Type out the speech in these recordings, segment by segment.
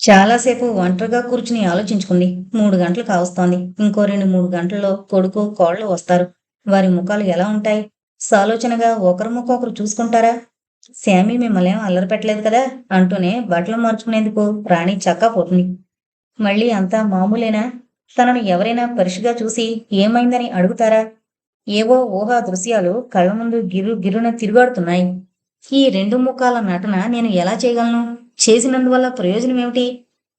చాలాసేపు ఒంటరిగా కూర్చుని ఆలోచించుకుంది. మూడు గంటలు కావస్తోంది. ఇంకో రెండు మూడు గంటల్లో కొడుకు కోళ్ళు వస్తారు. వారి ముఖాలు ఎలా ఉంటాయి? సాలోచనగా ఒకరి ముఖం ఒకరు చూసుకుంటారా? శామి మిమ్మల్ని ఏం అల్లరి పెట్టలేదు కదా? అంటూనే బట్టలు మార్చుకునేందుకు రాణి చక్కా పోతుంది. మళ్ళీ అంతా మామూలేనా? తనను ఎవరైనా పరిషిగా చూసి ఏమైందని అడుగుతారా? ఏవో ఊహా దృశ్యాలు కళ్ళ ముందు గిరు గిరున తిరుగాడుతున్నాయి. ఈ రెండు ముఖాల నటన నేను ఎలా చేయగలను? చేసినందువల్ల ప్రయోజనం ఏమిటి?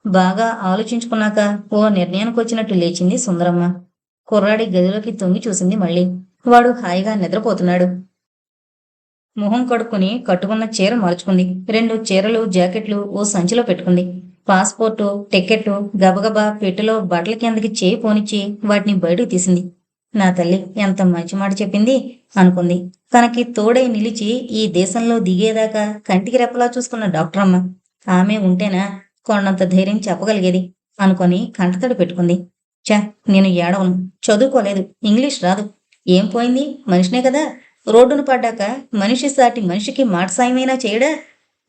బాగా ఆలోచించుకున్నాక ఓ నిర్ణయానికి వచ్చినట్టు లేచింది సుందరమ్మ. కుర్రాడి గదిలోకి తొంగి చూసింది మళ్ళీ. వాడు హాయిగా నిద్రపోతున్నాడు. మొహం కడుక్కుని కట్టుకున్న చీర మార్చుకుంది. రెండు చీరలు జాకెట్లు ఓ సంచిలో పెట్టుకుంది. పాస్పోర్టు టికెట్టు గబగబా పెట్టెలో బట్టల కిందకి చేయి పోనిచ్చి వాటిని బయటకు తీసింది. నా తల్లి ఎంత మంచి మాట చెప్పింది అనుకుంది. తనకి తోడై నిలిచి ఈ దేశంలో దిగేదాకా కంటికి రెప్పలా చూసుకున్న డాక్టర్ అమ్మ ఆమె ఉంటేనా కొండంత ధైర్యం చెప్పగలిగేది అనుకొని కంటతడి పెట్టుకుంది. చ నేను ఏడవను. చదువుకోలేదు. ఇంగ్లీష్ రాదు. ఏం పోయింది? మనిషినే కదా. రోడ్డును పడ్డాక మనిషి సాటి మనిషికి మాట సాయమైనా చేయడా?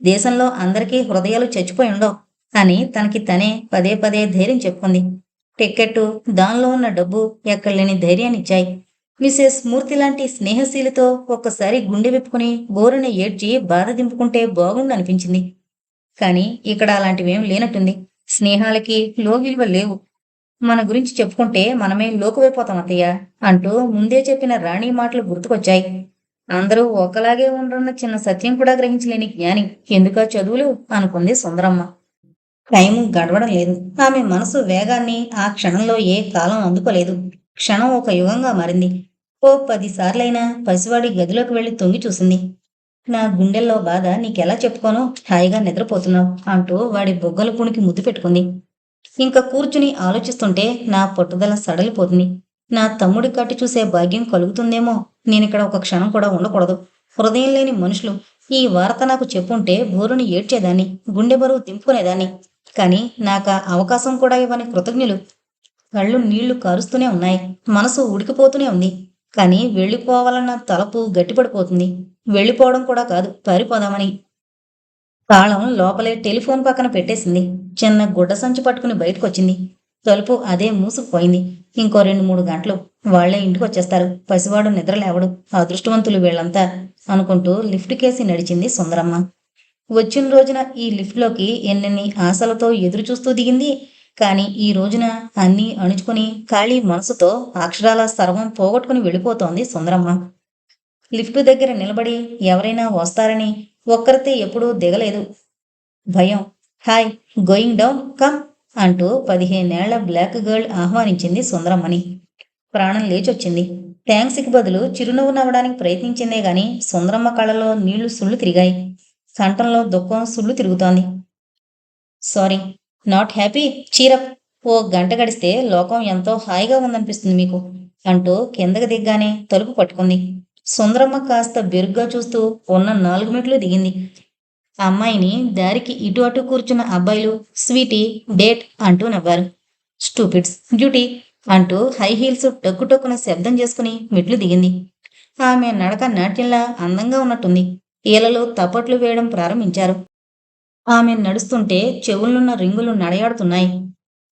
దేశంలో అందరికీ హృదయాలు చచ్చిపోయి ఉండవు. అని తనకి తనే పదే పదే ధైర్యం చెప్పుకుంది. టిక్కెట్టు దానిలో ఉన్న డబ్బు ఎక్కడలేని ధైర్యాన్ని ఇచ్చాయి మిసెస్ మూర్తి లాంటి స్నేహశీలితో ఒక్కసారి గుండె విప్పుకుని బోరుని ఏడ్చి బాధ దింపుకుంటే బాగుండు అనిపించింది కానీ ఇక్కడ అలాంటివేం లేనట్టుంది. స్నేహాలకి లో విలువ లేవు. మన గురించి చెప్పుకుంటే మనమే లోకువైపోతాం అత్తయ్య అంటూ ముందే చెప్పిన రాణి మాటలు గుర్తుకొచ్చాయి. అందరూ ఒకలాగే ఉండరన్న చిన్న సత్యం కూడా గ్రహించలేని జ్ఞాని. ఎందుకో చదువులు? అనుకుంది సుందరమ్మ. టైం గడవడం లేదు. ఆమె మనసు వేగాన్ని ఆ క్షణంలో ఏ కాలం అందుకోలేదు. క్షణం ఒక యుగంగా మారింది. ఓ పదిసార్లైనా పసివాడి గదిలోకి వెళ్ళి తొంగి చూసింది. నా గుండెల్లో బాధ నీకెలా చెప్పుకోను హాయిగా నిద్రపోతున్నావు అంటూ వాడి బొగ్గల పుణికి ముద్దు పెట్టుకుంది. ఇంకా కూర్చుని ఆలోచిస్తుంటే నా పట్టుదల సడలిపోతుంది. నా తమ్ముడి కట్టి చూసే భాగ్యం కలుగుతుందేమో నేనిక్కడ ఒక క్షణం కూడా ఉండకూడదు. హృదయం లేని మనుషులు ఈ వార్త నాకు చెప్పుంటే బోరుని ఏడ్చేదాన్ని గుండె బరువు దింపుకునేదాన్ని. కానీ నాకు ఆ అవకాశం కూడా ఇవ్వని కృతజ్ఞులు. కళ్ళు నీళ్ళు కారుస్తూనే ఉన్నాయి మనసు ఉడికిపోతూనే ఉంది. కానీ వెళ్ళిపోవాలన్న తలపు గట్టిపడిపోతుంది. వెళ్ళిపోవడం కూడా కాదు పారిపోదామని. తాళం లోపలే టెలిఫోన్ పక్కన పెట్టేసింది. చిన్న గుడ్డ సంచి పట్టుకుని బయటకొచ్చింది. తలుపు అదే మూసుకుపోయింది. ఇంకో రెండు మూడు గంటలు వాళ్ళే ఇంటికి వచ్చేస్తారు పసివాడు నిద్రలేవడు అదృష్టవంతులు వీళ్ళంతా అనుకుంటూ లిఫ్ట్ కేసి నడిచింది సుందరమ్మ. వచ్చిన రోజున ఈ లిఫ్ట్లోకి ఎన్నెన్ని ఆశలతో ఎదురు చూస్తూ దిగింది. కానీ ఈ రోజున అన్నీ అణుచుకుని ఖాళీ మనసుతో అక్షరాల సర్వం పోగొట్టుకుని వెళ్ళిపోతోంది సుందరమ్మ. లిఫ్ట్ దగ్గర నిలబడి ఎవరైనా వస్తారని ఒక్కరితే ఎప్పుడూ దిగలేదు. భయం. హాయ్ గోయింగ్ డౌన్ కమ్ అంటూ పదిహేనేళ్ళ బ్లాక్ గర్ల్ ఆహ్వానించింది సుందరమ్మని ప్రాణం లేచొచ్చింది. థ్యాంక్స్కి బదులు చిరునవ్వు నవ్వడానికి ప్రయత్నించిందే గాని సుందరమ్మ కళ్ళలో నీళ్ళు సుళ్ళు తిరిగాయి. కంఠంలో దుఃఖం సుళ్ళు తిరుగుతోంది. Sorry not happy cheer up ఓ గంట గడిస్తే లోకం ఎంతో హాయిగా ఉందనిపిస్తుంది మీకు అంటూ కిందకి దిగ్గానే తలుపు పట్టుకుంది. సుందరమ్మ కాస్త బెరుగ్గా చూస్తూ ఉన్న నాలుగు మెట్లు దిగింది. అమ్మాయిని దారికి ఇటు అటు కూర్చున్న అబ్బాయిలు స్వీటీ డేట్ అంటూ నవ్వారు. స్టూపిడ్స్ డ్యూటీ అంటూ హై హీల్స్ టక్కు టక్కున శబ్దం చేసుకుని మెట్లు దిగింది. ఆమె నడక నాట్యంలా అందంగా ఉన్నట్టుంది. ఈలలో తప్పట్లు వేయడం ప్రారంభించారు. ఆమె నడుస్తుంటే చెవులున్న రింగులు నడయాడుతున్నాయి.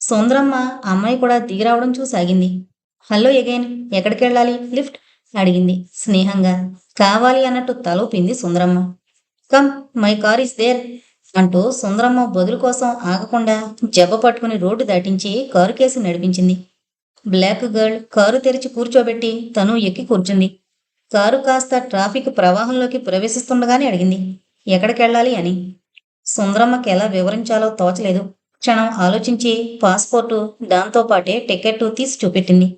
సుందరమ్మ అమ్మాయి కూడా దిగిరావడం చూసాగింది. హలో ఎగైన్ ఎక్కడికి వెళ్ళాలి లిఫ్ట్? అడిగింది స్నేహంగా. కావాలి అన్నట్టు తలూపింది Sundaramma. Come my car is there అంటూ సుందరమ్మ బదులు కోసం ఆగకుండా జబ్బ పట్టుకుని రోడ్డు దాటించి కారు కేసు నడిపించింది. బ్లాక్ గర్ల్ కారు తెరిచి కూర్చోబెట్టి తను ఎక్కి కూర్చుంది. కారు కాస్త ట్రాఫిక్ ప్రవాహంలోకి ప్రవేశిస్తుండగానే అడిగింది ఎక్కడికెళ్ళాలి అని? సుందరమ్మకి ఎలా వివరించాలో తోచలేదు. క్షణం ఆలోచించి పాస్పోర్టు దాంతోపాటే టికెట్టు తీసి చూపెట్టింది.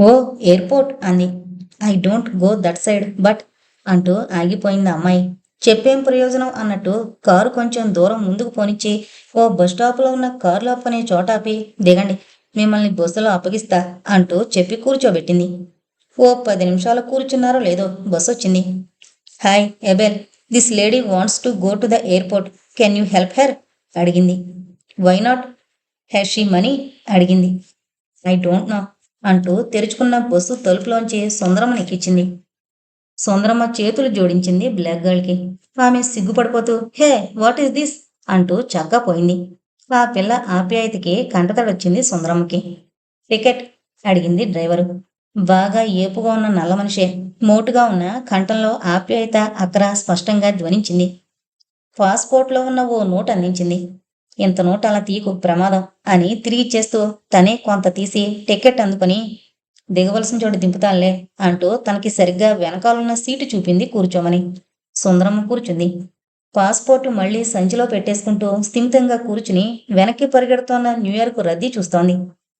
ఓ ఎయిర్పోర్ట్ అంది. I don't go that side but అంటూ ఆగిపోయింది అమ్మాయి. చెప్పేం ప్రయోజనం అన్నట్టు కారు కొంచెం దూరం ముందుకు పోనిచ్చి ఓ బస్ స్టాప్లో ఉన్న కారులో ఆపుకునే చోట ఆపి దిగండి మిమ్మల్ని బస్సులో అప్పగిస్తా అంటూ చెప్పి కూర్చోబెట్టింది. ఓ పది నిమిషాలు కూర్చున్నారో లేదో బస్సు వచ్చింది. Hi Abel this lady wants to go to the airport. Can you help her? అడిగింది. Why not? Has she money? అడిగింది. I don't know. అంటూ తెరుచుకున్న బస్సు తలుపులోంచి సుందరమ్మని ఎక్కించింది. సుందరమ్మ చేతులు జోడించింది బ్లాక్ గర్ల్కి ఆమె సిగ్గుపడిపోతూ హే వాట్ ఈస్ దిస్? అంటూ చక్కా పోయింది. ఆ పిల్ల ఆప్యాయతకి కంటతడొచ్చింది సుందరమ్మకి. టికెట్ అడిగింది డ్రైవరు. బాగా ఏపుగా ఉన్న నల్ల మనిషే మోటుగా ఉన్న కంఠంలో ఆప్యాయత అక్కర స్పష్టంగా ధ్వనించింది. పాస్పోర్ట్లో ఉన్న ఓ నోట్ అందించింది. ఇంత నోట అలా తీకు ప్రమాదం అని తిరిగిచ్చేస్తూ తనే కొంత తీసి టికెట్ అందుకుని దిగవలసిన చోటు దింపుతానులే అంటూ తనకి సరిగ్గా వెనకాలన్న సీటు చూపింది కూర్చోమని. సుందరమ్మ కూర్చుంది. పాస్పోర్ట్ మళ్ళీ సంచిలో పెట్టేసుకుంటూ స్థిమితంగా కూర్చుని వెనక్కి పరిగెడుతోన్న న్యూయార్క్ రద్దీ చూస్తోంది.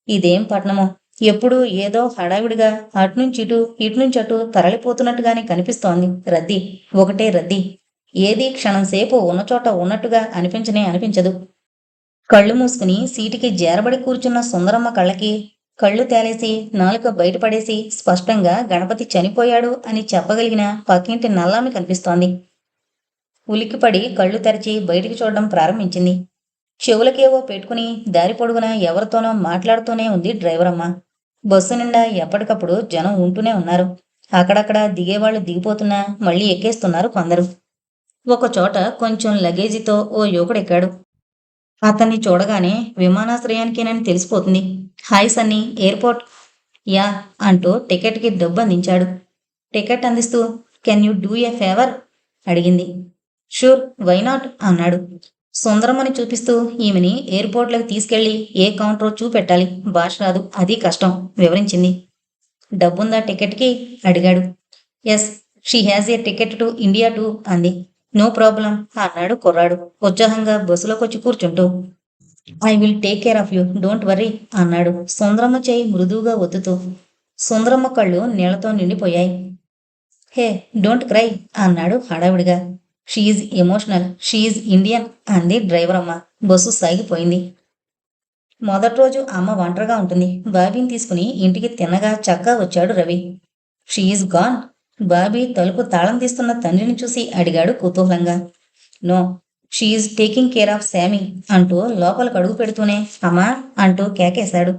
ఇదేం పట్టణమో? ఎప్పుడూ ఏదో హడావిడిగా అటునుంచి ఇటు ఇటునుంచి అటు తరలిపోతున్నట్టుగానే కనిపిస్తోంది రద్దీ. ఒకటే రద్దీ. ఏది క్షణం సేపు ఉన్న చోట ఉన్నట్టుగా అనిపించనే అనిపించదు. కళ్ళు మూసుకుని సీటుకి జారబడి కూర్చున్న సుందరమ్మ కళ్ళకి కళ్ళు తేలేసి నాలుక బయటపడేసి స్పష్టంగా గణపతి చనిపోయాడు అని చెప్పగలిగిన పక్కింటి నల్లామి కనిపిస్తోంది. ఉలిక్కిపడి కళ్ళు తెరిచి బయటికి చూడడం ప్రారంభించింది. చెవులకేవో పెట్టుకుని దారి పొడుగున ఎవరితోనో మాట్లాడుతూనే ఉంది డ్రైవర్ అమ్మ బస్సు నిండా ఎప్పటికప్పుడు జనం ఉంటూనే ఉన్నారు. అక్కడక్కడ దిగేవాళ్ళు దిగిపోతున్నా మళ్ళీ ఎక్కేస్తున్నారు కొందరు. ఒక చోట కొంచెం లగేజీతో ఓ యువకుడు ఎక్కాడు. అతన్ని చూడగానే విమానాశ్రయానికేనని తెలిసిపోతుంది. Hi Sunny airport? యా అంటూ టికెట్కి డబ్బు అందించాడు టికెట్ అందిస్తూ can you do a favour? అడిగింది. Sure why not? అన్నాడు. సుందరమని చూపిస్తూ ఈమెని ఎయిర్పోర్ట్లోకి తీసుకెళ్ళి ఏ కౌంటరో చూపెట్టాలి. భాష రాదు అది కష్టం వివరించింది. డబ్బుందా టికెట్కి? అడిగాడు. Yes she has a ticket to India too అంది. నో ప్రాబ్లం అన్నాడు కుర్రాడు. ఉత్సాహంగా బస్సులోకి వచ్చి కూర్చుంటూ I will take care of you don't worry అన్నాడు. సుందరమ్మ చేయి మృదువుగా ఒత్తుతూ సుందరమ్మ కళ్ళు నీళ్ళతో నిండిపోయాయి. హే డోంట్ క్రై అన్నాడు హడావిడిగా. షీఈ్ ఎమోషనల్ షీఈ్ ఇండియన్ అంది డ్రైవర్ అమ్మ బస్సు సాగిపోయింది. మొదటి రోజు అమ్మ ఒంటరిగా ఉంటుంది. బాబీని తీసుకుని ఇంటికి తిన్నగా చక్కా వచ్చాడు రవి. షీఈ్ గాన్ బాబీ తలుపు తాళం తీస్తున్న తండ్రిని చూసి అడిగాడు కుతూహలంగా. No she's taking care of Sammy అంటూ లోపలికి అడుగు పెడుతూనే అమ్మా అంటూ కేకేశాడు.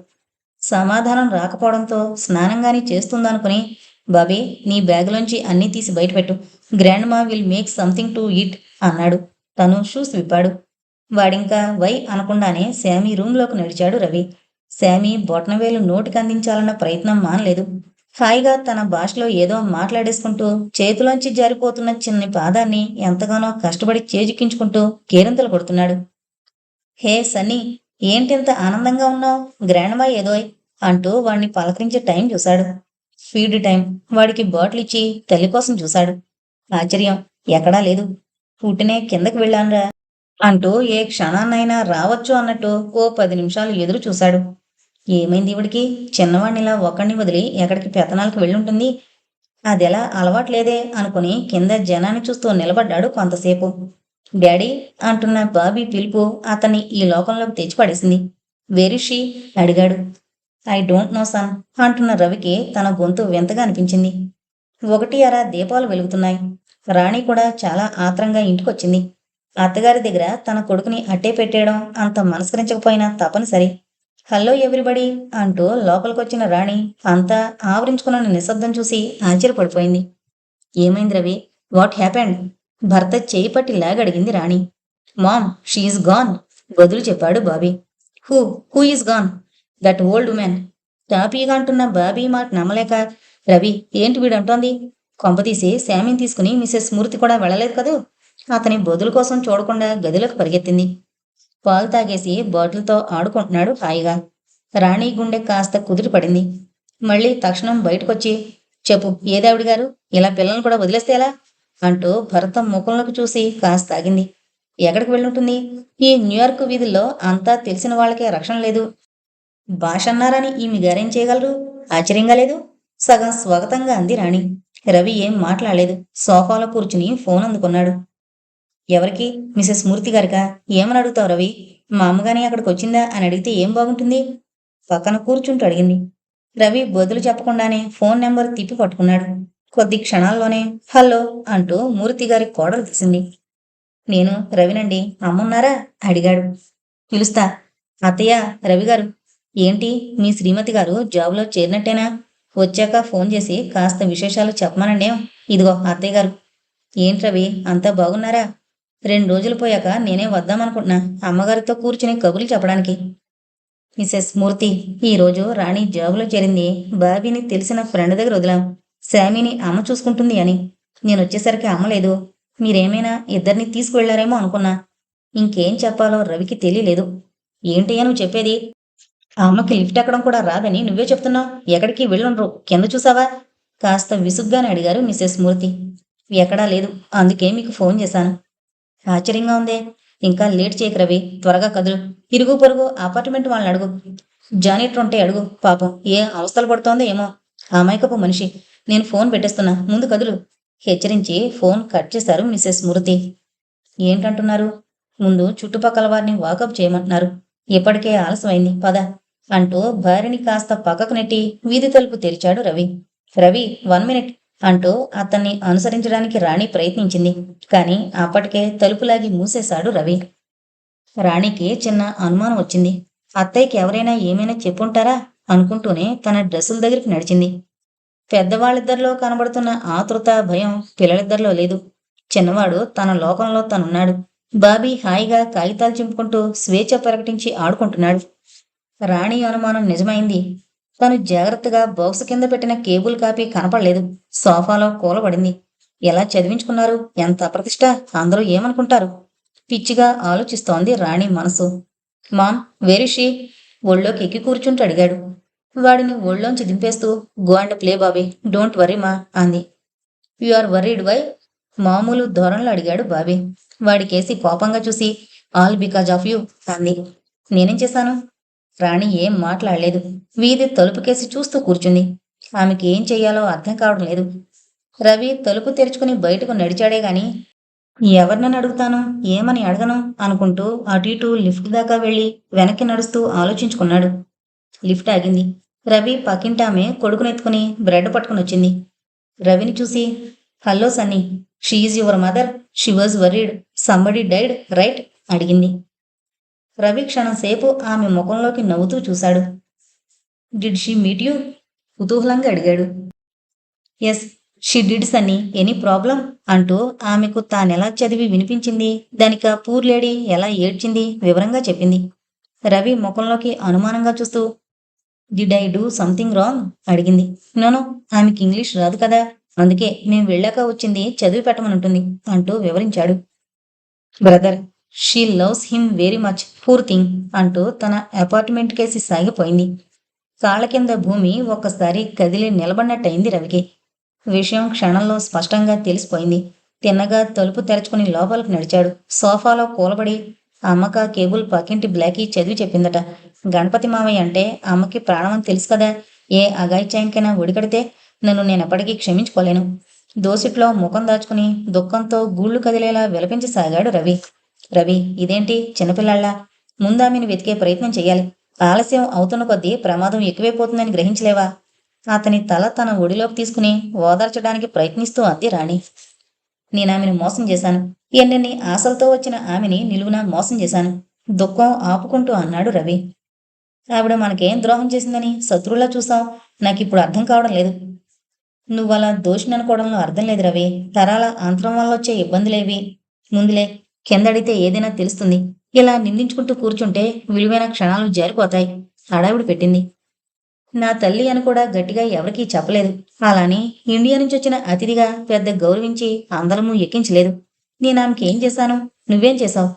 సమాధానం రాకపోవడంతో స్నానంగాని చేస్తుందనుకుని బాబీ నీ బ్యాగులోంచి అన్నీ తీసి బయటపెట్టు. Grand ma will make something to eat అన్నాడు. తను షూస్ విప్పాడు. వాడింకా వై అనకుండానే శామీ రూమ్లోకి నడిచాడు రవి. శామీ బొట్నవేలు నోటికి అందించాలన్న ప్రయత్నం మానలేదు. హాయిగా తన భాషలో ఏదో మాట్లాడేసుకుంటూ చేతిలోంచి జారిపోతున్న చిన్న పాదాన్ని ఎంతగానో కష్టపడి చేజిక్కించుకుంటూ కేరింతలు కొడుతున్నాడు. హే సన్నీ ఏంటింత ఆనందంగా ఉన్నావు? గ్రాండ్మా ఏదోయ్ అంటూ వాడిని పలకరించే టైం చూశాడు. Feed time. వాడికి బాటిల్ ఇచ్చి తల్లి కోసం చూశాడు. ఆశ్చర్యం. ఎక్కడా లేదు. పుట్టినే కిందకి వెళ్ళానురా అంటూ ఏ క్షణాన్నైనా రావచ్చు అన్నట్టు ఓ పది నిమిషాలు ఎదురు చూశాడు. ఏమైంది ఇవిడికి? చిన్నవాడినిలా ఒక్కడిని వదిలి ఎక్కడికి పెత్తనాలకు వెళ్ళుంటుంది. అలవాటు అలవాట్లేదే అనుకుని కింద జనాన్ని చూస్తూ నిలబడ్డాడు కొంతసేపు. డాడీ అంటున్న బాబీ పిలుపు అతన్ని ఈ లోకంలోకి తెచ్చిపడేసింది. వెరిషి అడిగాడు. ఐ డోంట్ నో సన్ అంటున్న రవికి తన గొంతు వింతగా అనిపించింది. ఒకటి అర దీపాలు వెలుగుతున్నాయి. రాణి కూడా చాలా ఆత్రంగా ఇంటికొచ్చింది. అత్తగారి దగ్గర తన కొడుకుని అట్టే పెట్టేయడం అంత మనస్కరించకపోయినా తప్పనిసరి. హలో ఎవ్రీబడి అంటూ లోపలికొచ్చిన రాణి అంతా ఆవరించుకున్న నిశ్శబ్దం చూసి ఆశ్చర్యపడిపోయింది. ఏమైంది రవి? వాట్ హ్యాపెండ్ భర్త చేయి పట్టి లాగడిగింది రాణి. మామ్ షీఈస్ గాన్ బదులు చెప్పాడు Bobby. Who who is gone that old woman టాపీగా అంటున్న బాబీ మాట నమ్మలేక రవి ఏంటి వీడంటోంది? కొంపతీసి శామిని తీసుకుని మిసెస్ స్మృతి కూడా వెళ్ళలేదు కదూ? అతని బదులు కోసం చూడకుండా గదిలోకి పరిగెత్తింది. పాలు తాగేసి బాటిల్తో ఆడుకుంటున్నాడు హాయిగా. రాణి గుండె కాస్త కుదిరి పడింది. మళ్ళీ తక్షణం బయటకొచ్చి చెప్పు ఏదావిడి గారు? ఇలా పిల్లల్ని కూడా వదిలేస్తే ఎలా? అంటూ భరతం ముఖంలోకి చూసి కాస్త ఆగింది ఎక్కడికి వెళ్ళుంటుంది? ఈ న్యూయార్క్ వీధుల్లో అంతా తెలిసిన వాళ్ళకే రక్షణ లేదు. భాష అన్నారని ఈమె గారేం చేయగలరు? ఆశ్చర్యంగా లేదు? సగం స్వాగతంగా అంది రాణి. రవి ఏం మాట్లాడలేదు. సోఫాలో కూర్చుని ఫోన్ అందుకున్నాడు. ఎవరికి? మిసెస్ మూర్తి గారికా? ఏమని అడుగుతావు రవి? మా అమ్మగాని అక్కడికి వచ్చిందా అని అడిగితే ఏం బాగుంటుంది? పక్కన కూర్చుంటూ అడిగింది. రవి బదులు చెప్పకుండానే ఫోన్ నెంబర్ తిప్పి పట్టుకున్నాడు. కొద్ది క్షణాల్లోనే హలో అంటూ మూర్తి గారి కోడలు తీసింది నేను రవినండి. అమ్మున్నారా? అడిగాడు. పిలుస్తా. అత్తయ్య రవి గారు. ఏంటి? మీ శ్రీమతి గారు జాబ్లో చేరినట్టేనా? వచ్చాక ఫోన్ చేసి కాస్త విశేషాలు చెప్పమనండి ఇదిగో అత్తయ్య గారు. ఏంటి రవి? అంతా బాగున్నారా? రెండు రోజులు పోయాక నేనే వద్దామనుకుంటున్నా అమ్మగారితో కూర్చుని కబుర్లు చెప్పడానికి. మిసెస్ మూర్తి ఈరోజు రాణి జాబులో చేరింది. బాబీని తెలిసిన ఫ్రెండ్ దగ్గర వదిలాం. శామీని అమ్మ చూసుకుంటుంది అని. నేను వచ్చేసరికి అమ్మ లేదు. మీరేమైనా ఇద్దరిని తీసుకువెళ్ళారేమో అనుకున్నా. ఇంకేం చెప్పాలో రవికి తెలియలేదు. ఏంటయ్యా నువ్వు చెప్పేది? అమ్మకి లిఫ్ట్ ఎక్కడం కూడా రాదని నువ్వే చెప్తున్నావు. ఎక్కడికి వెళ్ళుండ్రు కింద చూసావా? కాస్త విసుగ్గానే అడిగారు మిసెస్ మూర్తి. ఎక్కడా లేదు. అందుకే మీకు ఫోన్ చేశాను. ఆశ్చర్యంగా ఉందే. ఇంకా లేట్ చేయకు రవి త్వరగా కదులు. ఇరుగు పొరుగు అపార్ట్మెంట్ వాళ్ళని అడుగు. జానెట్ ఉంటే అడుగు. పాపం ఏ అవస్థలు పడుతోందో ఏమో. అమాయకపు మనిషి. నేను ఫోన్ పెట్టేస్తున్నా. ముందు కదులు. హెచ్చరించి ఫోన్ కట్ చేశారు మిసెస్ స్మృతి ఏంటంటున్నారు? ముందు చుట్టుపక్కల వారిని వాకప్ చేయమంటున్నారు. ఇప్పటికే ఆలస్యమైంది. పద. అంటూ భార్యని కాస్త పక్కకు నెట్టి వీధి తలుపు తెరిచాడు రవి. Ravi one minute. అంటూ అతన్ని అనుసరించడానికి రాణి ప్రయత్నించింది. కానీ అప్పటికే తలుపులాగి మూసేశాడు రవి. రాణికి చిన్న అనుమానం వచ్చింది. అత్తయ్యకి ఎవరైనా ఏమైనా చెప్పుంటారా? అనుకుంటూనే తన డ్రెస్సుల దగ్గరికి నడిచింది. పెద్దవాళ్ళిద్దరిలో కనబడుతున్న ఆతృత భయం పిల్లలిద్దరిలో లేదు. చిన్నవాడు తన లోకంలో తనున్నాడు. బాబీ హాయిగా కాగితాలు చింపుకుంటూ స్వేచ్ఛ ప్రకటించి ఆడుకుంటున్నాడు. రాణి అనుమానం నిజమైంది. తను జాగ్రత్తగా బాక్స్ కింద పెట్టిన కేబుల్ కాపీ కనపడలేదు. సోఫాలో కూలబడింది. ఎలా చదివించుకున్నారు? ఎంత అప్రతిష్ట? అందరూ ఏమనుకుంటారు? పిచ్చిగా ఆలోచిస్తోంది రాణి మనసు. మామ్ వేరిషి ఒళ్ళోకి ఎక్కి కూర్చుంటూ అడిగాడు. వాడిని ఒళ్ళోంచి దింపేస్తూ go and play Bobby don't worry ma అంది. యు ఆర్ వర్రీడ్ వై మామూలు ధోరణిలో అడిగాడు బాబీ. వాడికేసి కోపంగా చూసి ఆల్ బికాజ్ ఆఫ్ యూ అంది. నేనేం చేశాను? రాణి ఏం మాట్లాడలేదు. వీధి తలుపుకేసి చూస్తూ కూర్చుంది. ఆమెకి ఏం చెయ్యాలో అర్థం కావడం లేదు. రవి తలుపు తెరుచుకుని బయటకు నడిచాడే గాని ఎవరినని అడుగుతాను? ఏమని అడగను? అనుకుంటూ అటు ఇటు లిఫ్ట్ దాకా వెళ్ళి వెనక్కి నడుస్తూ ఆలోచించుకున్నాడు. లిఫ్ట్ ఆగింది. రవి పక్కింటామె కొడుకునెత్తుకుని బ్రెడ్ పట్టుకుని వచ్చింది. రవిని చూసి hello sonny she's your mother she was worried somebody died right అడిగింది. రవి క్షణం సేపు ఆమె ముఖంలోకి నవ్వుతూ చూశాడు. డిడ్ షీ మీట్ యూ కుతూహలంగా అడిగాడు. Yes she did sonny any problem అంటూ ఆమెకు తానెలా చదివి వినిపించింది? దానిక పూర్ లేడీ ఎలా ఏడ్చింది? వివరంగా చెప్పింది. రవి ముఖంలోకి అనుమానంగా చూస్తూ did I do something wrong అడిగింది. నోనో ఆమెకి ఇంగ్లీష్ రాదు కదా. అందుకే మేము వెళ్ళాక వచ్చింది చదివి పెట్టమనుంటుంది అంటూ వివరించాడు. Brother she loves him very much poor thing అంటూ తన అపార్ట్మెంట్ కేసి సాగిపోయింది. కాళ్ళ కింద భూమి ఒక్కసారి కదిలి నిలబడినట్టయింది రవికి. విషయం క్షణంలో స్పష్టంగా తెలిసిపోయింది. తిన్నగా తలుపు తెరుచుకుని లోపలికి నడిచాడు. సోఫాలో కూలబడి అమ్మక కేబుల్ పక్కింటి బ్లాకీ చదివి చెప్పిందట. గణపతి మామయ్య అంటే అమ్మకి ప్రాణం తెలుసు కదా. ఏ అగాయిచాయంకైనా ఒడికడితే నన్ను నేనెప్పటికీ క్షమించుకోలేను. దోసిట్లో ముఖం దాచుకుని దుఃఖంతో గూళ్ళు కదిలేలా విలపించసాగాడు రవి. రవి ఇదేంటి చిన్నపిల్లాళ్ళ? ముందామిని వెతికే ప్రయత్నం చేయాలి ఆలస్యం అవుతున్న కొద్దీ ప్రమాదం ఎక్కువైపోతుందని గ్రహించలేవా? అతని తల తన ఒడిలోకి తీసుకుని ఓదార్చడానికి ప్రయత్నిస్తూ అంది రాణి. నేను ఆమెను మోసం చేశాను. ఎన్నెన్ని ఆశలతో వచ్చిన ఆమెని నిలువున మోసం చేశాను. దుఃఖం ఆపుకుంటూ అన్నాడు రవి. ఆవిడ మనకేం ద్రోహం చేసిందని శత్రువులా చూసాం నాకిప్పుడు అర్థం కావడం లేదు. నువ్వు అలా దోషిని అనుకోవడంలో అర్థం లేదు రవి. తరాల అంతరం వల్ల వచ్చే ఇబ్బందులేవి. ముందులే కిందడితే ఏదైనా తెలుస్తుంది. ఇలా నిందించుకుంటూ కూర్చుంటే విలువైన క్షణాలు జారిపోతాయి. హడావిడి పెట్టింది. నా తల్లి అని కూడా గట్టిగా ఎవరికీ చెప్పలేదు. అలానే ఇండియా నుంచి వచ్చిన అతిథిగా పెద్ద గౌరవించి అందరము ఎక్కించలేదు. నేను ఆమెకి ఏం చేశాను? నువ్వేం చేశావు?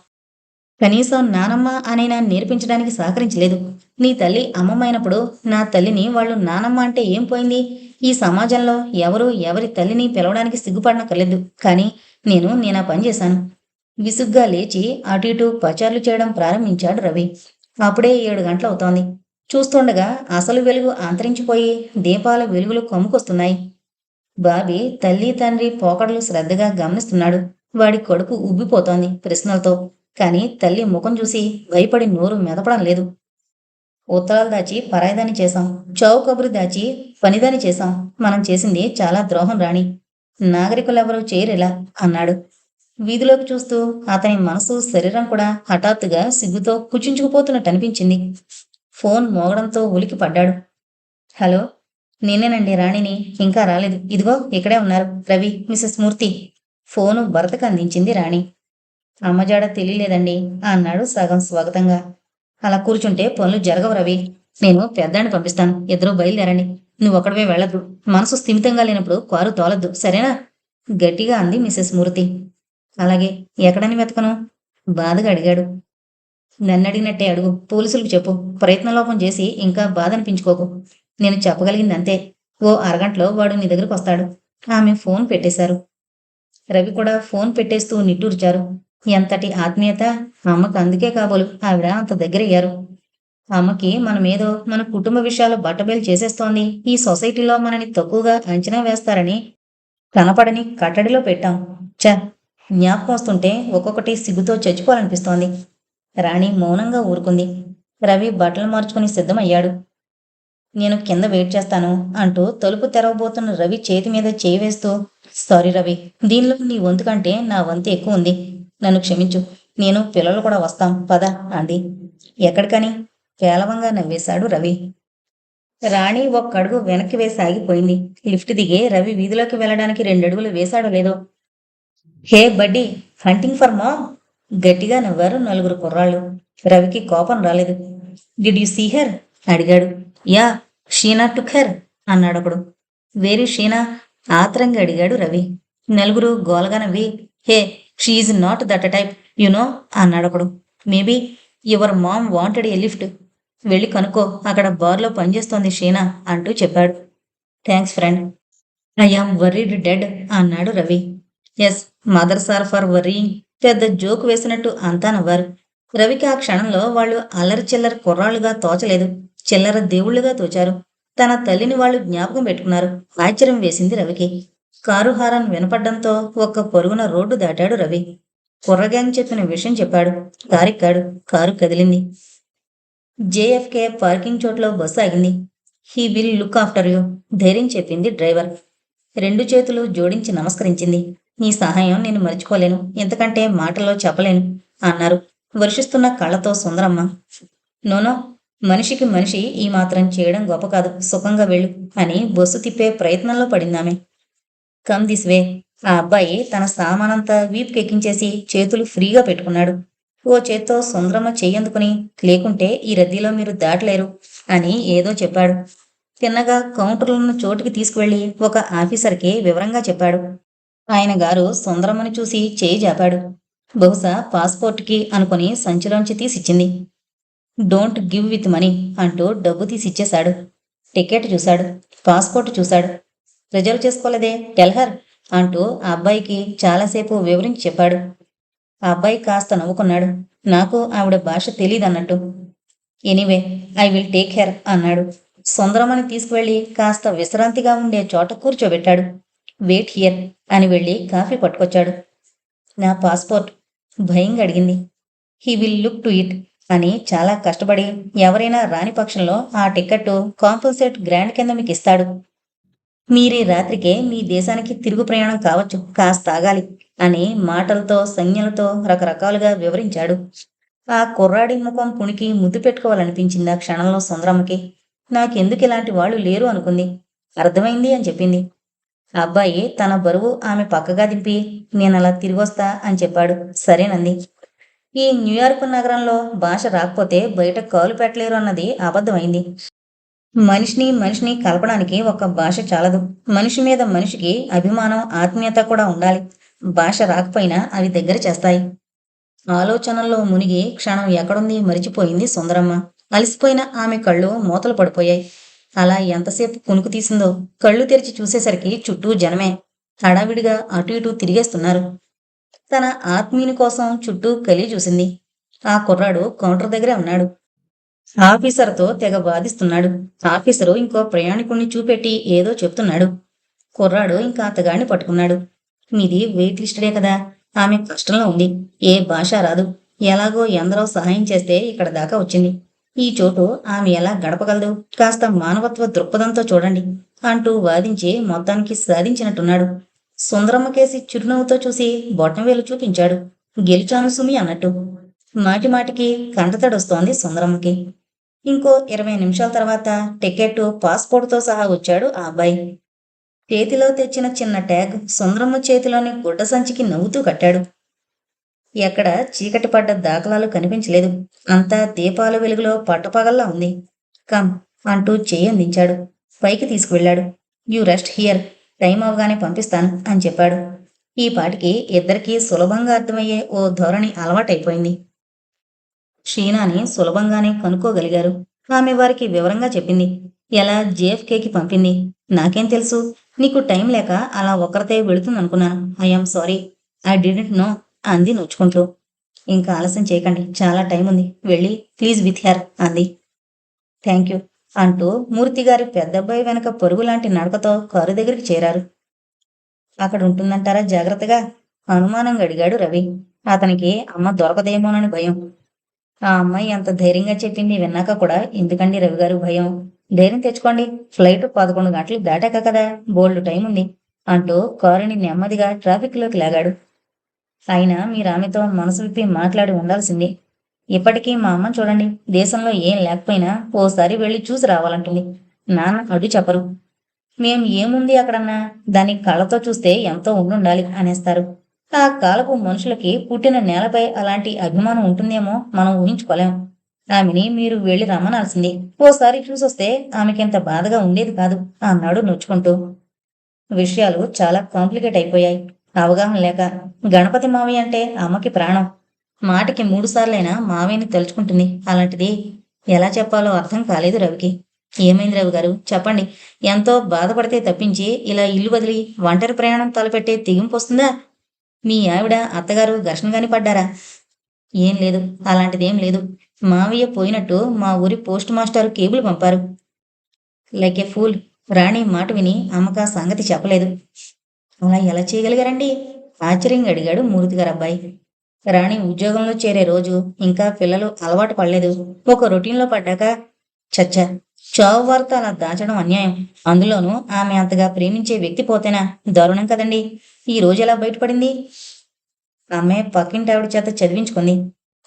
కనీసం నానమ్మ అనైనా నేర్పించడానికి సహకరించలేదు. నీ తల్లి అమ్మమ్మ అయినప్పుడు నా తల్లిని వాళ్ళు నానమ్మ అంటే ఏం పోయింది? ఈ సమాజంలో ఎవరు ఎవరి తల్లిని పిలవడానికి సిగ్గుపడనక్కర్లేదు. కానీ నేను నేనా పని చేశాను. విసుగ్గా లేచి అటు ఇటు పచార్లు చేయడం ప్రారంభించాడు రవి. అప్పుడే ఏడు గంటలవుతోంది. చూస్తుండగా అసలు వెలుగు అంతరించిపోయి దీపాల వెలుగులు కొమ్ముకొస్తున్నాయి. బాబీ తల్లి తండ్రి పోకడలు శ్రద్ధగా గమనిస్తున్నాడు. వాడి కడుపు ఉబ్బిపోతోంది ప్రశ్నలతో. కాని తల్లి ముఖం చూసి భయపడి నోరు మెదపడం లేదు. ఉత్తరాలు దాచి పరాయిదాని చేశాం. చౌ కబురు దాచి పనిదాని చేశాం. మనం చేసింది చాలా ద్రోహం రాణి. నాగరికులెవరూ చేయరిలా అన్నాడు. వీధిలోకి చూస్తూ అతని మనసు శరీరం కూడా హఠాత్తుగా సిగ్గుతో కుచించుకుపోతున్నట్టు అనిపించింది. ఫోన్ మోగడంతో ఉలికి పడ్డాడు. హలో నేనేనండి రాణిని ఇంకా రాలేదు. ఇదిగో ఇక్కడే ఉన్నారు. రవి మిసెస్ మూర్తి. ఫోను భరతకు అందించింది రాణి. అమ్మజాడ తెలియలేదండి అన్నాడు సగం స్వాగతంగా. అలా కూర్చుంటే పనులు జరగవు రవి. నేను పెద్దాన్ని పంపిస్తాను. ఇద్దరు బయలుదేరండి. నువ్వు ఒక్కడవే వెళ్ళద్దు. మనసు స్థిమితంగా లేనప్పుడు కారు తోలద్దు. సరేనా? గట్టిగా అంది మిసెస్ మూర్తి. అలాగే ఎక్కడని వెతకను? బాధగా అడిగాడు. నన్నడిగినట్టే అడుగు. పోలీసులకు చెప్పు. ప్రయత్నలోపం చేసి ఇంకా బాధ అనిపించుకోకు నేను చెప్పగలిగింది అంతే ఓ అరగంటలో వాడు నీ దగ్గరకు వస్తాడు. ఆమె ఫోన్ పెట్టేశారు. రవి కూడా ఫోన్ పెట్టేస్తూ నిట్టూర్చారు. ఎంతటి ఆత్మీయత? అమ్మకు అందుకే కాబోలు. ఆవిడ అంత దగ్గరయ్యారు. అమ్మకి మనమేదో మన కుటుంబ విషయాలు బట్టబేలు చేసేస్తోంది. ఈ సొసైటీలో మనని తక్కువగా అంచనా వేస్తారని కనపడని కట్టడిలో పెట్టాం. చ జ్ఞాపకం వస్తుంటే ఒక్కొక్కటి సిగ్గుతో చచ్చిపోవాలనిపిస్తోంది. రాణి మౌనంగా ఊరుకుంది. రవి బట్టలు మార్చుకుని సిద్ధమయ్యాడు. నేను కింద వెయిట్ చేస్తాను అంటూ తలుపు తెరవబోతున్న రవి చేతి మీద చేయి వేస్తూ సారీ రవి దీనిలో నీ వంతు కంటే నా వంతు ఎక్కువ ఉంది. నన్ను క్షమించు. నేను పిల్లలు కూడా వస్తాం. పద అంది. ఎక్కడికని? పేలవంగా నవ్వేశాడు రవి. రాణి ఒక్కడుగు వెనక్కి వేసి ఆగిపోయింది. లిఫ్ట్ దిగి రవి వీధిలోకి వెళ్ళడానికి రెండడుగులు వేశాడో లేదో hey buddy hunting for mom. గట్టిగా నవ్వారు నలుగురు కుర్రాళ్ళు. రవికి కోపం రాలేదు. డిడ్ యు సీ హెర్ అడిగాడు. యా షీనా టుక్ హెర్ అన్నాడొకడు వేరి షీనా? ఆత్రంగా అడిగాడు రవి. నలుగురు గోలగా నవ్వి hey she's not that type you know అన్నాడొకడు maybe your mom wanted a lift వెళ్ళి కనుక్కో అక్కడ బార్లో పనిచేస్తోంది షీనా అంటూ చెప్పాడు. Thanks friend I am worried dead అన్నాడు Ravi. Yes mothers are for worry పెద్ద జోక్ వేసినట్టు అంతా నవ్వారు. రవికి ఆ క్షణంలో వాళ్ళు అల్లరి చిల్లర కుర్రాళ్ళుగా తోచలేదు. చిల్లర దేవుళ్ళుగా తోచారు. తన తల్లిని వాళ్ళు జ్ఞాపకం పెట్టుకున్నారు. ఆశ్చర్యం వేసింది రవికి. కారు హారన్ వినపడ్డంతో ఒక్క పొరుగున రోడ్డు దాటాడు రవి. కుర్రగాంగ్ చెప్పిన విషయం చెప్పాడు. కారెక్కాడు కారు కదిలింది. జేఎఫ్కే పార్కింగ్ చోట్లో బస్సు ఆగింది. He will look after you ధైర్యం చెప్పింది డ్రైవర్. రెండు చేతులు జోడించి నమస్కరించింది. నీ సహాయం నేను మర్చిపోలేను ఎందుకంటే మాటల్లో చెప్పలేను అన్నారు. వర్షిస్తున్న కళ్ళతో సుందరమ్మ. నోనో మనిషికి మనిషి ఈ మాత్రం చేయడం గొప్ప కాదు. సుఖంగా వెళ్ళు అని బస్సు తిప్పే ప్రయత్నంలో పడిందామె. Come this way. ఆ అబ్బాయి తన సామానంతా వీపుకెక్కించేసి చేతులు ఫ్రీగా పెట్టుకున్నాడు. ఓ చేత్తో సుందరమ్మ చెయ్యందుకుని లేకుంటే ఈ రద్దీలో మీరు దాటలేరు అని ఏదో చెప్పాడు. తిన్నగా కౌంటర్లను చోటుకి తీసుకువెళ్ళి ఒక ఆఫీసర్కి వివరంగా చెప్పాడు. ఆయన గారు సుందరమ్మని చూసి చేయి జాపాడు. బహుశా పాస్పోర్ట్కి అనుకుని సంచిలోంచి తీసిచ్చింది. డోంట్ గివ్ విత్ మనీ అంటూ డబ్బు తీసిచ్చేశాడు. టికెట్ చూశాడు. పాస్పోర్ట్ చూశాడు. రిజర్వ్ చేసుకోలేదే టెల్హర్ అంటూ ఆ అబ్బాయికి చాలాసేపు వివరించి చెప్పాడు. ఆ అబ్బాయి కాస్త నవ్వుకున్నాడు. నాకు ఆవిడ భాష తెలియదన్నట్టు anyway I will take her అన్నాడు. సుందరమని తీసుకువెళ్ళి కాస్త విశ్రాంతిగా ఉండే చోట కూర్చోబెట్టాడు. వెయిట్ హియర్ అని వెళ్ళి కాఫీ పట్టుకొచ్చాడు. నా పాస్పోర్ట్ భయంగా అడిగింది. He will look to it అని చాలా కష్టపడి ఎవరైనా రాని పక్షంలో ఆ టికెట్ కాంపల్సేట్ గ్రాండ్ కింద మీకు ఇస్తాడు. మీరే రాత్రికే మీ దేశానికి తిరుగు ప్రయాణం కావచ్చు కాస్త ఆగాలి అని మాటలతో సంజ్ఞలతో రకరకాలుగా వివరించాడు. ఆ కుర్రాడి ముఖం పుణికి ముద్దు పెట్టుకోవాలనిపించింది ఆ క్షణంలో సుందరమ్మకి. నాకెందుకు ఇలాంటి వాళ్ళు లేరు అనుకుంది. అర్థమైంది అని చెప్పింది. అబ్బాయి తన బరువు ఆమె పక్కగా దింపి నేను అలా తిరిగొస్తా అని చెప్పాడు. సరేనంది ఈ న్యూయార్క్ నగరంలో భాష రాకపోతే బయట కాలు పెట్టలేరు అన్నది అబద్ధమైంది. మనిషిని మనిషిని కలపడానికి ఒక భాష చాలదు. మనిషి మీద మనిషికి అభిమానం ఆత్మీయత కూడా ఉండాలి. భాష రాకపోయినా అవి దగ్గర చేస్తాయి. ఆలోచనల్లో మునిగి క్షణం ఎక్కడుంది మరిచిపోయింది సుందరమ్మ. అలసిపోయిన ఆమె కళ్ళు మూతలు పడిపోయాయి. అలా ఎంతసేపు కునుకు తీసిందో కళ్ళు తెరిచి చూసేసరికి చుట్టూ జనమే హడావిడిగా అటు ఇటు తిరిగేస్తున్నారు. తన ఆత్మీయుని కోసం చుట్టూ కలి చూసింది. ఆ కుర్రాడు కౌంటర్ దగ్గరే ఉన్నాడు. ఆఫీసర్తో తెగ బాధిస్తున్నాడు ఆఫీసరు ఇంకో ప్రయాణికుణ్ణి చూపెట్టి ఏదో చెప్తున్నాడు. కుర్రాడు ఇంకా అతగాడిని పట్టుకున్నాడు. మీది వెయిట్ లిస్టడే కదా. ఆమె కష్టంలో ఉంది. ఏ భాష రాదు. ఎలాగో ఎందరో సహాయం చేస్తే ఇక్కడ దాకా వచ్చింది. ఈ చోటు ఆమె ఎలా గడపగలదు? కాస్త మానవత్వ దృక్పథంతో చూడండి అంటూ వాదించి మొత్తానికి సాధించినట్టున్నాడు. సుందరమ్మకేసి చిరునవ్వుతో చూసి బొట్టంవేలు చూపించాడు. గెలిచాను సుమి అన్నట్టు. మాటి మాటికి కంటతడొస్తోంది సుందరమ్మకి. ఇంకో ఇరవై నిమిషాల తర్వాత టికెట్ పాస్పోర్ట్తో సహా వచ్చాడు ఆ అబ్బాయి. చేతిలో తెచ్చిన చిన్న ట్యాగ్ సుందరమ్మ చేతిలోని గుడ్డ సంచికి నవ్వుతూ కట్టాడు. ఎక్కడ చీకటి పడ్డ దాఖలాలు కనిపించలేదు. అంతా దీపాల వెలుగులో పట్టపగల్లా ఉంది. కమ్ అంటూ చెయ్యి అందించాడు. పైకి తీసుకువెళ్ళాడు. You rest here. టైం అవగానే పంపిస్తాను అని చెప్పాడు. ఈ పాటికి ఇద్దరికీ సులభంగా అర్థమయ్యే ఓ ధోరణి అలవాటైపోయింది. షీనాని సులభంగానే కనుక్కోగలిగారు. ఆమె వారికి వివరంగా చెప్పింది. ఎలా జేఎఫ్కేకి పంపింది? నాకేం తెలుసు? నీకు టైం లేక అలా ఒకరితే వెళుతుందనుకున్నాను. I'm sorry. I didn't know. అంది నొచ్చుకుంటూ ఇంకా ఆలస్యం చేయకండి చాలా టైం ఉంది. వెళ్ళి ప్లీజ్ విత్ హెర్ అంది. థ్యాంక్ యూ అంటూ మూర్తి గారి పెద్దబ్బాయి వెనక పరుగు లాంటి నడకతో కారు దగ్గరికి చేరారు. అక్కడ ఉంటుందంటారా జాగ్రత్తగా? అనుమానంగా అడిగాడు రవి. అతనికి అమ్మ దొరకదేమోనని భయం. ఆ అమ్మాయి అంత ధైర్యంగా చెప్పింది విన్నాక కూడా ఎందుకండి రవి గారు భయం? ధైర్యం తెచ్చుకోండి ఫ్లైట్ పదకొండు గంటలు దాటాక కదా బోల్డ్ టైం ఉంది అంటూ కారుని నెమ్మదిగా ట్రాఫిక్లోకి లాగాడు. అయినా మీరు ఆమెతో మనసు విప్పి మాట్లాడి ఉండాల్సింది. ఇప్పటికీ మా అమ్మ చూడండి. దేశంలో ఏం లేకపోయినా ఓసారి వెళ్ళి చూసి రావాలంటుంది. నాన్న అడ్డు చెప్పరు. మేం ఏముంది అక్కడన్నా? దాన్ని కళ్ళతో చూస్తే ఎంతో ఉండుండాలి అనేస్తారు. ఆ కాలపు మనుషులకి పుట్టిన నేలపై అలాంటి అభిమానం ఉంటుందేమో మనం ఊహించుకోలేం. ఆమెని మీరు వెళ్ళి రమ్మనాల్సింది. ఓసారి చూసొస్తే ఆమెకింత బాధగా ఉండేది కాదు అన్నాడు నొచ్చుకుంటూ. విషయాలు చాలా కాంప్లికేట్ అయిపోయాయి. అవగాహన లేక గణపతి మావయ్య అంటే అమ్మకి ప్రాణం. మాటకి మూడు సార్లైనా మావయ్యని తలుచుకుంటుంది. అలాంటిది ఎలా చెప్పాలో అర్థం కాలేదు రవికి. ఏమైంది రవి గారు? చెప్పండి. ఎంతో బాధపడితే తప్పించి ఇలా ఇల్లు వదిలి ఒంటరి ప్రయాణం తలపెట్టే తెగింపు వస్తుందా? మీ ఆవిడ అత్తగారు ఘర్షణగాని పడ్డారా? ఏం లేదు. అలాంటిదేం లేదు. మావయ్య పోయినట్టు మా ఊరి పోస్ట్ మాస్టర్ కేబుల్ పంపారు. Like a fool. రాణి మాట విని అమ్మక సంగతి చెప్పలేదు. అలా ఎలా చేయగలిగారండి? ఆశ్చర్యంగా అడిగాడు మూర్తి గారు అబ్బాయి. రాణి ఉద్యోగంలో చేరే రోజు ఇంకా పిల్లలు అలవాటు పడలేదు. ఒక రొటీన్లో పడ్డాక చచ్చా చావు వార్త అలా దాచడం అన్యాయం. అందులోనూ ఆమె అంతగా ప్రేమించే వ్యక్తి పోతేనా? దారుణం కదండి. ఈ రోజు ఎలా బయటపడింది? ఆమె పక్కింటి ఆవిడ చేత చదివించుకుంది.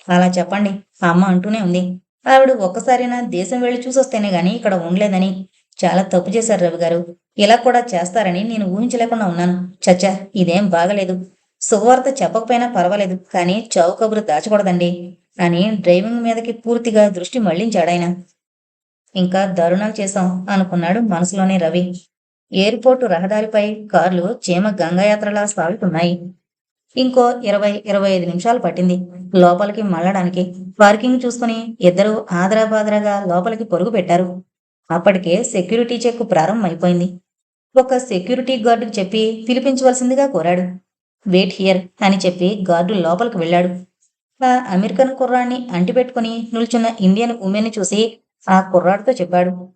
అలా చెప్పండి ఆ అమ్మ అంటూనే ఉంది. ఆవిడ ఒక్కసారైనా దేశం వెళ్ళి చూసొస్తేనే గాని ఇక్కడ ఉండలేదని. చాలా తప్పు చేశారు రవి గారు. ఇలా కూడా చేస్తారని నేను ఊహించలేకుండా ఉన్నాను. చచ్చా ఇదేం బాగలేదు. శుభవార్త చెప్పకపోయినా పర్వాలేదు కానీ చావు కబురు దాచకూడదండి అని డ్రైవింగ్ మీదకి పూర్తిగా దృష్టి మళ్ళించాడాయన ఇంకా దారుణాలు చేశాం అనుకున్నాడు మనసులోనే రవి. ఎయిర్పోర్టు రహదారిపై కార్లు చీమ గంగాయాత్రలా సాగుతున్నాయి. ఇంకో ఇరవై ఇరవై ఐదు నిమిషాలు పట్టింది. లోపలికి మళ్ళడానికి పార్కింగ్ చూసుకుని ఇద్దరు ఆదరాబాదరాగా లోపలికి పొరుగు పెట్టారు. అప్పటికే సెక్యూరిటీ చెక్ ప్రారంభమైపోయింది. ఒక సెక్యూరిటీ గార్డుకు చెప్పి పిలిపించవలసిందిగా కోరాడు. వెయిట్ హియర్ అని చెప్పి గార్డు లోపలికి వెళ్ళాడు. ఆ అమెరికన్ కుర్రాన్ని అంటిపెట్టుకుని నిల్చున్న ఇండియన్ ఉమెన్ చూసి ఆ కుర్రాడితో చెప్పాడు.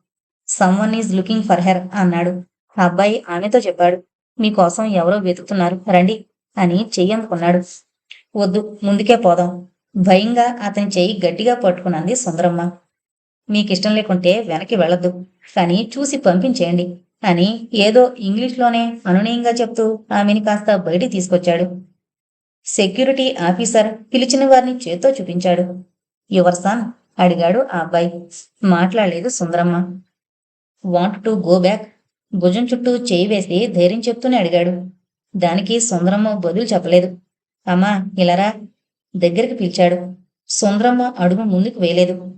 Someone is looking for her అన్నాడు. ఆ అబ్బాయి ఆమెతో చెప్పాడు. మీకోసం ఎవరో వెతుకుతున్నారు. రండి అని చెయ్యి అందుకున్నాడు. వద్దు ముందుకే పోదాం. భయంగా అతని చెయ్యి గట్టిగా పట్టుకున్నది సుందరమ్మ. మీకిష్టం లేకుంటే వెనక్కి వెళ్ళద్దు. కానీ చూసి పంపించేయండి. అని ఏదో ఇంగ్లీష్లోనే అనునయంగా చెప్తూ ఆమెని కాస్త బయటికి తీసుకొచ్చాడు. సెక్యూరిటీ ఆఫీసర్ పిలిచిన వారిని చేత్తో చూపించాడు. యువర్ సన్ అడిగాడు ఆ అబ్బాయి. మాట్లాడలేదు Sundaramma. Want to go back? భుజం చుట్టూ చేయి వేసి ధైర్యం చెప్తూనే అడిగాడు. దానికి సుందరమ్మ బదులు చెప్పలేదు. అమ్మా ఇలారా దగ్గరికి పిలిచాడు. సుందరమ్మ అడుగు ముందుకు వేయలేదు.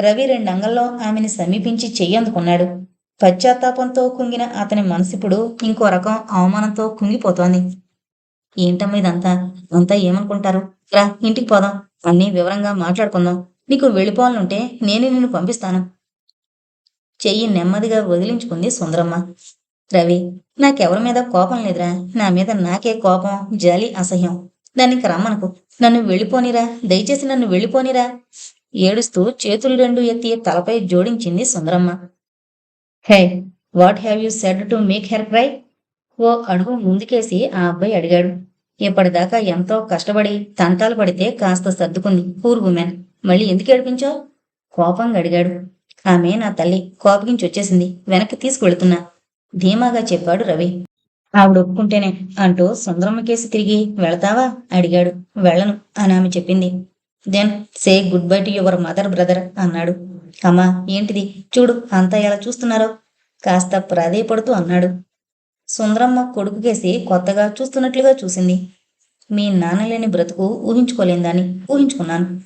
రవి రెండంగల్లో ఆమెని సమీపించి చెయ్యి అందుకున్నాడు పశ్చాత్తాపంతో కుంగిన అతని మనసిప్పుడు ఇంకో రకం అవమానంతో కుంగిపోతోంది. ఏంటమ్మా ఇదంతా? అంతా ఏమనుకుంటారు? రా ఇంటికి పోదాం. అన్నీ వివరంగా మాట్లాడుకుందాం. నీకు వెళ్ళిపోవాలంటే నేనే నిన్ను పంపిస్తాను. చెయ్యి నెమ్మదిగా వదిలించుకుంది సుందరమ్మ. రవి నాకెవరి మీద కోపం లేదురా. నా మీద నాకే కోపం జాలి అసహ్యం. దానికి రమ్మనకు. నన్ను వెళ్ళిపోనిరా. దయచేసి నన్ను వెళ్ళిపోనిరా. ఏడుస్తూ చేతులు రెండు ఎత్తి తలపై జోడించింది Sundaramma. Hey what have you said to make her cry? ఓ అడుగు ముందుకేసి ఆ అబ్బాయి అడిగాడు. ఇప్పటిదాకా ఎంతో కష్టపడి తంటాలు పడితే కాస్త సర్దుకుంది. Poor woman. మళ్ళీ ఎందుకు ఏడిపించావు? కోపంగా అడిగాడు. ఆమె నా తల్లి కోపగించి వచ్చేసింది. వెనక్కి తీసుకువెళ్తున్నా ధీమాగా చెప్పాడు రవి. ఆవిడ ఒప్పుకుంటేనే అంటూ సుందరమ్మ కేసి తిరిగి వెళతావా? అడిగాడు. వెళ్ళను అని ఆమె చెప్పింది. Then say good bye to your mother brother అన్నాడు. అమ్మా ఏంటిది? చూడు అంతా ఎలా చూస్తున్నారో? కాస్త ప్రాధేయపడుతూ అన్నాడు. సుందరమ్మ కొడుకుకేసి కొత్తగా చూస్తున్నట్లుగా చూసింది. మీ నాన్న లేని బ్రతుకు ఊహించుకోలేని దాన్ని ఊహించుకున్నాను.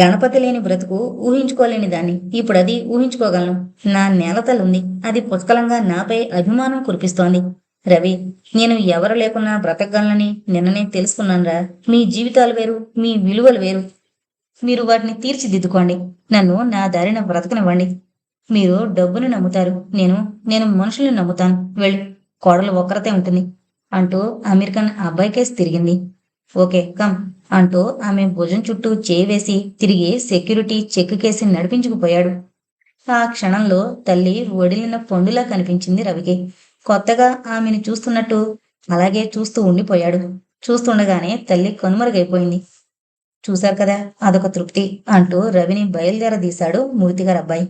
గణపతి లేని బ్రతుకు ఊహించుకోలేని దాన్ని ఇప్పుడు అది ఊహించుకోగలను. నా నేలతలుంది అది పుష్కలంగా నాపై అభిమానం కురిపిస్తోంది. రవి నేను ఎవరు లేకున్నా బ్రతకగలనని నిన్ననే తెలుసుకున్నానురా. మీ జీవితాలు వేరు మీ విలువలు వేరు. మీరు వాటిని తీర్చిదిద్దుకోండి. నన్ను నా దారిన బ్రతకనివ్వండి. మీరు డబ్బును నమ్ముతారు. నేను నేను మనుషుల్ని నమ్ముతాను. వెళ్ళి కోడలు ఒక్కరితే ఉంటుంది అంటూ అమీర్ ఖాన్ అబ్బాయికేసి తిరిగింది. ఓకే కమ్ అంటూ ఆమె భుజం చుట్టూ చేయి వేసి తిరిగి సెక్యూరిటీ చెక్ కేసి నడిపించుకుపోయాడు. ఆ క్షణంలో తల్లి వడిలిన పండులా కనిపించింది రవికి. కొత్తగా ఆమెను చూస్తున్నట్టు అలాగే చూస్తూ ఉండిపోయాడు. చూస్తుండగానే తల్లి కనుమరుగైపోయింది. చూశారు కదా అదొక తృప్తి అంటూ రవిని బయలుదేరదీశాడు మూర్తిగారు అబ్బాయి.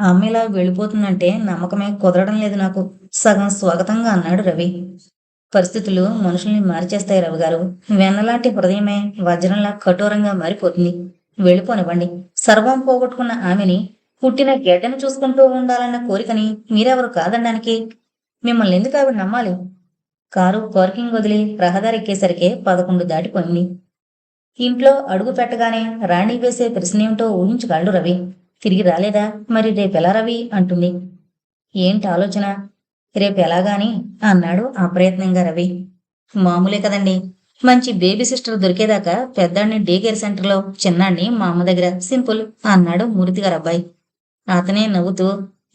అమ్మ వెళ్ళిపోతుందంటే నమ్మకమే కుదరడం లేదు నాకు సగం స్వాగతంగా అన్నాడు రవి. పరిస్థితులు మనుషుల్ని మార్చేస్తాయి రవి గారు. వెన్నలాంటి హృదయమే వజ్రంలా కఠోరంగా మారిపోతుంది. వెళ్ళిపోనివ్వండి. సర్వం పోగొట్టుకున్న ఆమెని పుట్టిన గెడ్డను చూసుకుంటూ ఉండాలన్న కోరికని మీరెవరు కాదనడానికి? మిమ్మల్ని ఎందుకు ఆవిడ నమ్మాలి? కారు పార్కింగ్ వదిలి రహదారి ఎక్కేసరికి పదకొండు దాటిపోయింది. ఇంట్లో అడుగు పెట్టగానే రాణి వేసే ప్రశ్నేమిటో ఊహించగలడు రవి. తిరిగి రాలేదా? మరి రేపెలా రవి? అంటుంది. ఏంటి ఆలోచన? రేపెలాగాని అన్నాడు అప్రయత్నంగా రవి. మామూలే కదండి. మంచి బేబీ సిస్టర్ దొరికేదాకా పెద్దాడిని డే కేర్ సెంటర్లో చిన్నాడిని మా అమ్మ దగ్గర సింపుల్ అన్నాడు మూర్తిగారు అబ్బాయి. అతనే నవ్వుతూ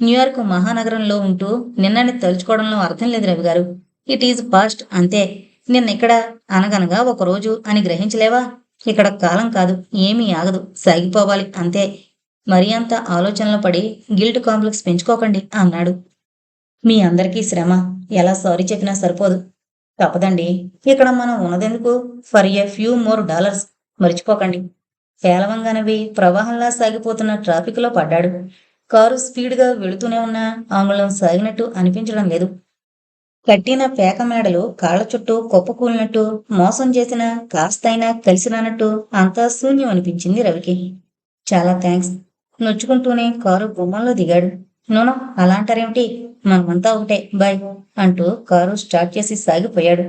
న్యూయార్క్ మహానగరంలో ఉంటూ నిన్నని తలుచుకోవడంలో అర్థం లేదు రవి గారు. ఇట్ ఈజ్ పాస్ట్ అంతే. నిన్న ఇక్కడ అనగనగా ఒక రోజు అని గ్రహించలేవా? ఇక్కడ కాలం కాదు ఏమీ ఆగదు సాగిపోవాలి అంతే. మరీ అంత ఆలోచనలో పడి గిల్ట్ కాంప్లెక్స్ పెంచుకోకండి అన్నాడు. మీ అందరికీ శ్రమ. ఎలా సారీ చెప్పినా సరిపోదు. తప్పదండి. ఇక్కడ మనం ఉన్నదెందుకు? For a few more dollars మర్చిపోకండి. పేలవంగానవి ప్రవాహంలా సాగిపోతున్న ట్రాఫిక్లో పడ్డాడు. కారు స్పీడ్గా వెళుతూనే ఉన్నా ఆంగ్లం సాగినట్టు అనిపించడం లేదు. కట్టిన పేక మేడలు కాళ్ళ చుట్టూ కుప్పకూలినట్టు మోసం చేసిన కాస్తైనా కలిసిరానట్టు అంతా శూన్యం అనిపించింది రవికి. చాలా థ్యాంక్స్ నొచ్చుకుంటూనే కారు గుమ్మంలో దిగాడు. నోనో అలాంటారేమిటి? మనమంతా ఒకటే బాయ్ అంటూ కారు స్టార్ట్ చేసి సాగిపోయాడు.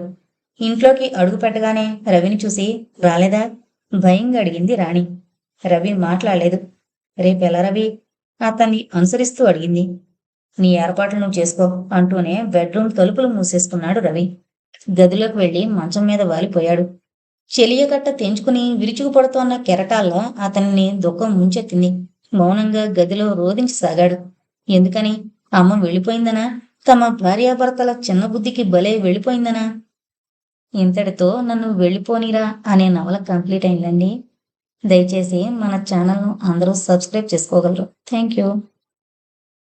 ఇంట్లోకి అడుగు పెట్టగానే రవిని చూసి రాలేదా? భయంగా అడిగింది రాణి. రవి మాట్లాడలేదు. రేపెలా రవి? అతన్ని అనుసరిస్తూ అడిగింది. నీ ఏర్పాట్లు నువ్వు చేసుకో అంటూనే బెడ్రూమ్ తలుపులు మూసేసుకున్నాడు రవి. గదిలోకి వెళ్ళి మంచం మీద వాలిపోయాడు. చెలియకట్ట తెంచుకుని విరుచుకుపడుతోన్న కెరటాల్లో అతన్ని దుఃఖం ముంచెత్తింది. మౌనంగా గదిలో రోధించసాగాడు. ఎందుకని? అమ్మ వెళ్ళిపోయిందనా? తమ భార్యాభర్తల చిన్న బుద్ధికి బలే వెళ్ళిపోయిందనా? ఇంతటితో నన్ను వెళ్ళిపోనిరా అనే నవల కంప్లీట్ అయిందండి. దయచేసి మన ఛానల్ను అందరూ సబ్స్క్రైబ్ చేసుకోగలరు. Thank you.